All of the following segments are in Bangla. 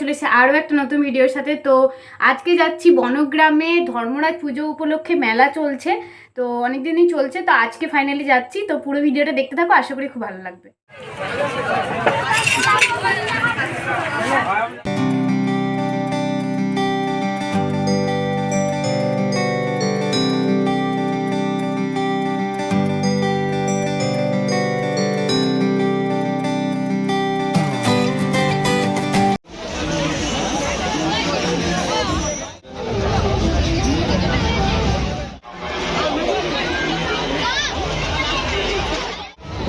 চলে আরও একটা নতুন ভিডিওর সাথে। তো আজকে যাচ্ছি বনগ্রামে, ধর্মরাজ পুজো উপলক্ষে মেলা চলছে। তো অনেক দিনই চলছে, তো আজকে ফাইনালি যাচ্ছি। তো পুরো ভিডিওটা দেখতে থাকো, আশা করি খুব ভালো লাগবে।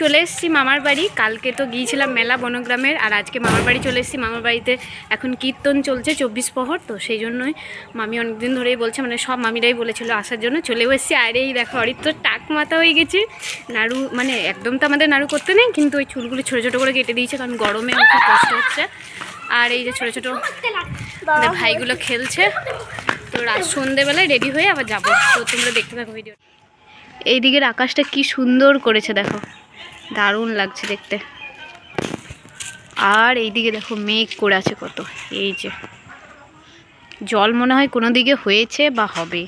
চলে এসেছি মামার বাড়ি। কালকে তো গিয়েছিলাম মেলা বনগ্রামের, আর আজকে মামার বাড়ি চলে এসেছি। মামার বাড়িতে এখন কীর্তন চলছে চব্বিশ প্রহর তো সেই জন্যই মামি অনেকদিন ধরেই বলছে মানে সব মামিরাই বলেছিল আসার জন্য। চলেও এসেছি। আর এই দেখো অরিত তো টাক মাথা হয়ে গেছে। নাড়ু মানে একদম তো আমাদের নাড়ু করতে নেই, কিন্তু ওই চুলগুলো ছোটো ছোটো করে কেটে দিয়েছে, কারণ গরমে খুব কষ্ট হচ্ছে। আর এই যে ছোটো ছোটো ভাইগুলো খেলছে, তো রাত সন্ধেবেলায় রেডি হয়ে আবার যাব। তো তোমরা দেখতে থাকো ভিডিও এই দিকের আকাশটা কি সুন্দর করেছে, দেখো। দারুণ লাগছে দেখতে। আর এইদিকে দেখো মেঘ করে আছে কত। এই যে। জল মনে হয় কোনো দিকে হয়েছে বা হবে।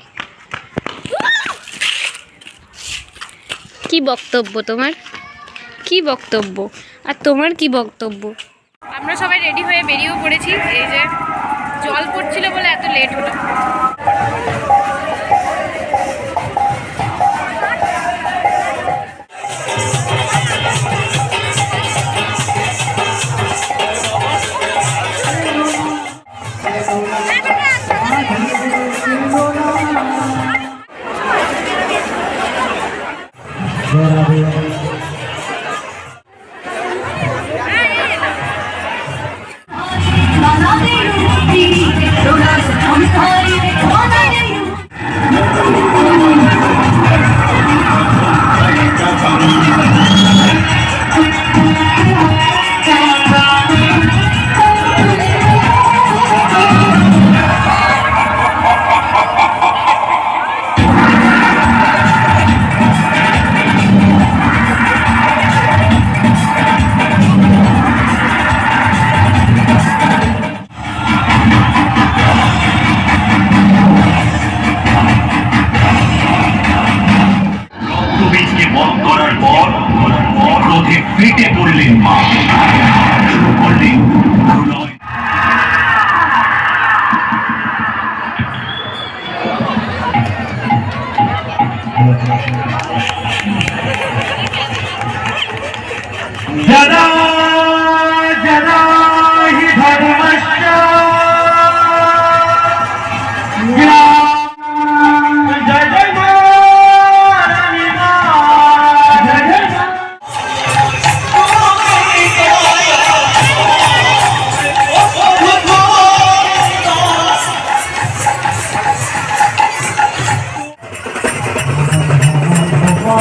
কি বক্তব্য তোমার? কি বক্তব্য? আর তোমার কি বক্তব্য? আমরা সবাই রেডি হয়ে বেরিয়েও পড়েছি। এই যে জল পড়ছিল বলে এত লেট হলো। রক্তবীজকে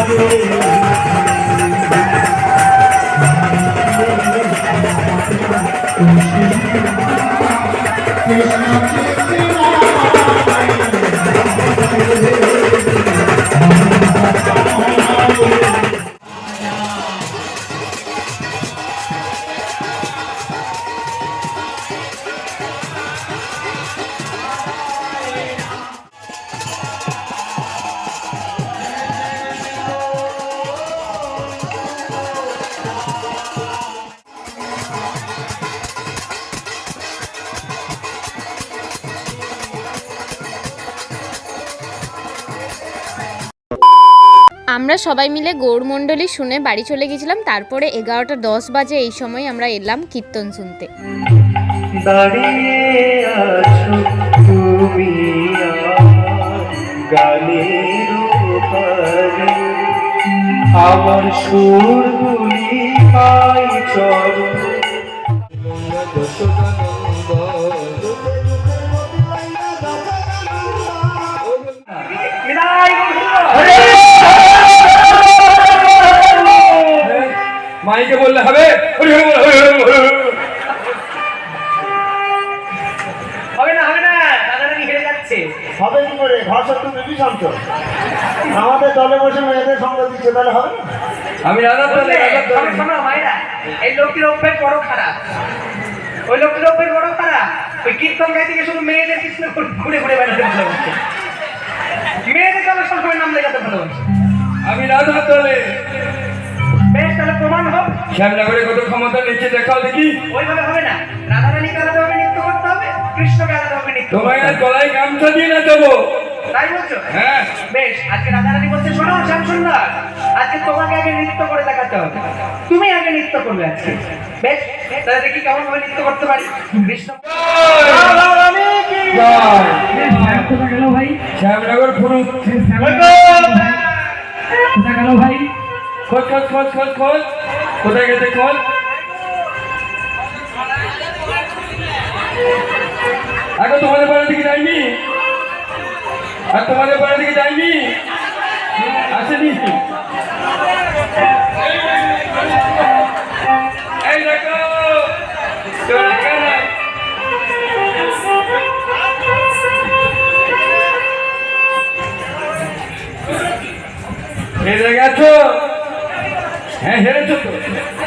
Thank you. আমরা সবাই মিলে গৌরমণ্ডলী শুনে বাড়ি চলে গেছিলাম। তারপরে এগারোটা দশ বাজে এই সময় আমরা এলাম কীর্তন শুনতে। আমার সুর পাই চরণ। মাইকে বললে হবে না না হেরে যাচ্ছে। কি করে? ঘর আমাদের দলে বসে মেয়েদের সঙ্গ দিচ্ছে তাহলে হবে আমি রাজার দলে শোনো, দলে এই লোকটির অভ্যেস বড় খারাপ। ওই লোকটির অভ্যেস বড় খারাপ। ওই কীর্তন গাইতে গিয়ে শুধু মেয়েদের পিছনে ঘুরে- ঘুরে ঘুরে বেড়াতে ভালোবাসে। মেয়েদের দলে সবসময় নাম লেগাতে ভালোবাসে। আমি রাজার দলে। বেশ তাহলে প্রমাণ হোক শ্যামনগরে কত ক্ষমতা নিচ্ছে দেখাও দেখি। ওইভাবে হবে না। রাধা রাধারানীকে আলাদাভাবে নৃত্য করতে হবে কৃষ্ণকে আলাদাভাবে নৃত্য তোমায় আর গলায় গামছা দিয়ে না দেবো তাই বলছো? হ্যাঁ। বেশ আজকে রাধারানী বলছে শোনো শ্যাম সুন্দর আজকে তোমাকে আগে নৃত্য করে দেখাতে হবে। তুমি আগে নৃত্য করবে আজকে। বেশ তাহলে দেখি কেমন ভাবে নৃত্য করতে পারি। কৃষ্ণ জয়। শ্যামনগর ফুরুক খোঁজ খোঁজ খোঁজ খোঁজ খোঁজ। কোথায় গেছে খোঁজ এখন তোমাদের বাড়ির দিকে যাইনি আর তোমাদের বাড়ির দিকে যাইনি আসেনি এই দেখো তোর এখানে হেরে গেছো হ্যাঁ হেরেছো তো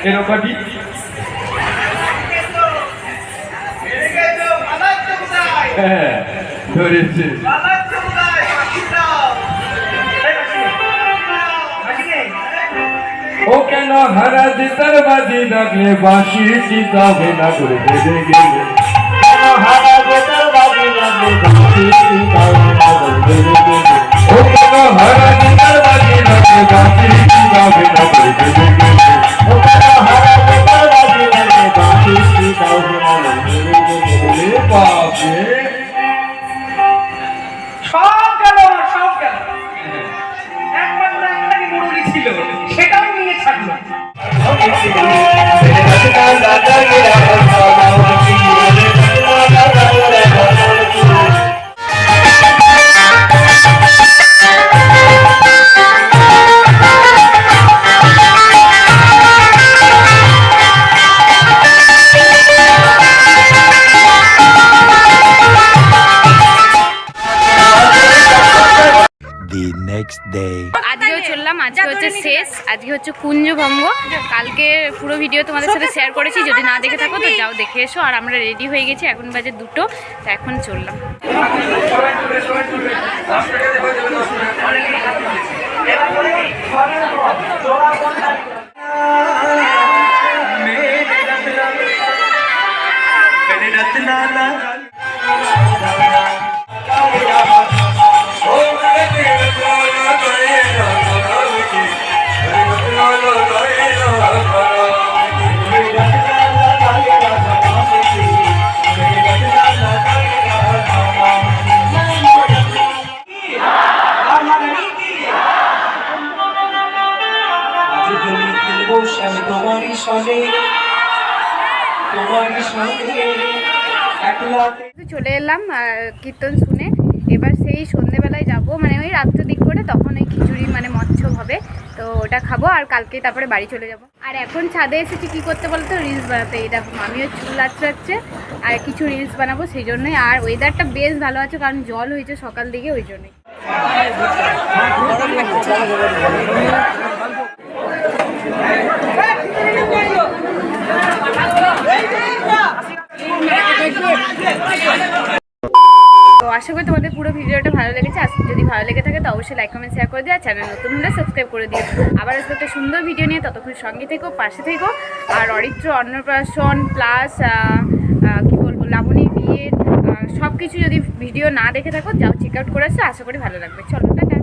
এরকমই হ্যাঁ ধরেছে ও কেন হারা জিতার বাজি ডাকলে বাঁশি চিতাবে না করে গেলে। হারা বাজি চিতাবে না করে The নেক্সট ডে আজকেও চললাম আজকে হচ্ছে শেষ আজকে হচ্ছে কুঞ্জভঙ্গ। কালকে পুরো ভিডিও তোমাদের সাথে শেয়ার করেছি যদি না দেখে থাকো তো যাও দেখে এসো আর আমরা রেডি হয়ে গেছি এখন বাজে দুটো তো এখন চললাম। চলে এলাম কীর্তন শুনে। এবার সেই সন্ধেবেলায় যাব। মানে ওই রাত্রে দিক করে তখন ওই খিচুড়ি মানে মৎস্য হবে। তো ওটা খাব, আর কালকে তারপরে বাড়ি চলে যাব। আর এখন ছাদে এসেছি কি করতে বলতো? রিলস বানাতে। এই দেখো, আমিও চুল আচড়াচ্ছে, আর কিছু রিলস বানাবো সেই জন্যই। আর ওয়েদারটা বেশ ভালো আছে, কারণ জল হয়েছে সকাল দিকে, ওই জন্যই। তো আশা করি তোমাদের পুরো ভিডিওটা ভালো লেগেছে। আজকে যদি ভালো লেগে থাকে তো অবশ্যই লাইক কমেন্ট শেয়ার করে দিও আর চ্যানেল নতুন হলে সাবস্ক্রাইব করে দিও। আবার আসবে একটা সুন্দর ভিডিও নিয়ে ততক্ষণ সঙ্গে থেকো, পাশে থেকো। আর অরিত্র, অন্নপ্রাশন প্লাস কী বলব লাবণীর বিয়ে সব কিছু যদি ভিডিও না দেখে থাকো, যাও চেক আউট করে আসো। আশা করি ভালো লাগবে। চলো, টাটা।